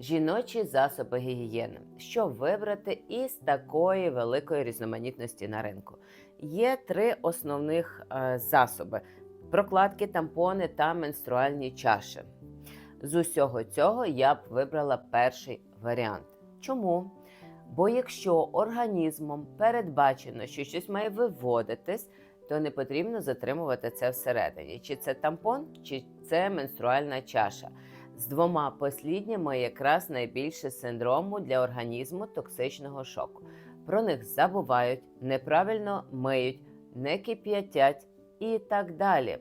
Жіночі засоби гігієни. Що вибрати із такої великої різноманітності на ринку? Є три основних е, засоби: прокладки, тампони та менструальні чаші. З усього цього я б вибрала перший варіант. Чому? Бо якщо організмом передбачено, що щось має виводитись, то не потрібно затримувати це всередині. Чи це тампон, чи це менструальна чаша. З двома послідніми якраз найбільше синдрому для організму токсичного шоку. Про них забувають, неправильно миють, не кип'ятять і так далі.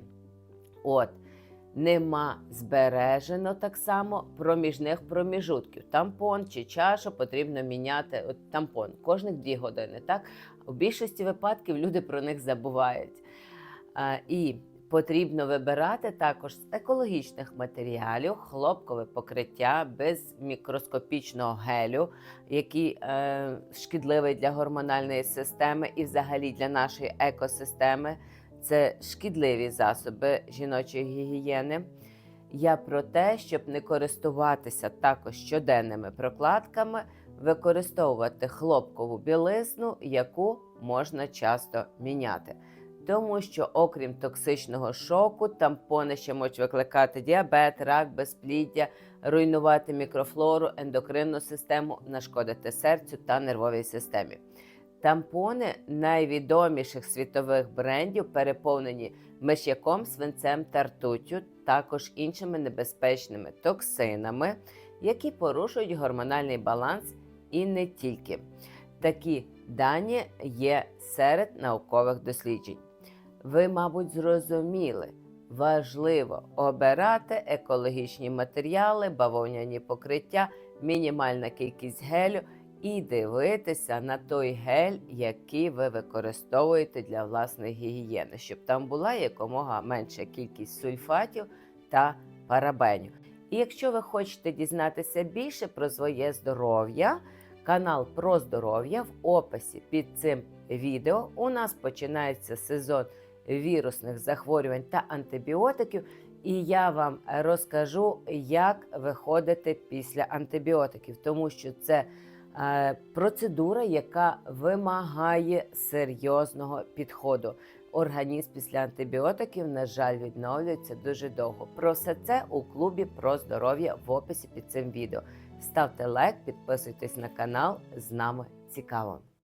От, нема збережено так само проміжних проміжутків. Тампон чи чашу потрібно міняти. От тампон кожних дві години. Так у більшості випадків люди про них забувають. А, і потрібно вибирати також з екологічних матеріалів хлопкове покриття без мікроскопічного гелю, який е, шкідливий для гормональної системи і взагалі для нашої екосистеми. Це шкідливі засоби жіночої гігієни. Я про те, щоб не користуватися також щоденними прокладками, використовувати хлопкову білизну, яку можна часто міняти. Тому що, окрім токсичного шоку, тампони ще можуть викликати діабет, рак, безпліддя, руйнувати мікрофлору, ендокринну систему, нашкодити серцю та нервовій системі. Тампони найвідоміших світових брендів переповнені миш'яком, свинцем та ртуттю, також іншими небезпечними токсинами, які порушують гормональний баланс і не тільки. Такі дані є серед наукових досліджень. Ви, мабуть, зрозуміли, важливо обирати екологічні матеріали, бавовняні покриття, мінімальна кількість гелю і дивитися на той гель, який ви використовуєте для власної гігієни, щоб там була якомога менша кількість сульфатів та парабенів. І якщо ви хочете дізнатися більше про своє здоров'я, канал про здоров'я в описі під цим відео у нас починається сезон вірусних захворювань та антибіотиків. І я вам розкажу, як виходити після антибіотиків, тому що це е, процедура, яка вимагає серйозного підходу. Організм після антибіотиків, на жаль, відновлюється дуже довго. Про все це у клубі про здоров'я в описі під цим відео. Ставте лайк, підписуйтесь на канал. З нами цікаво.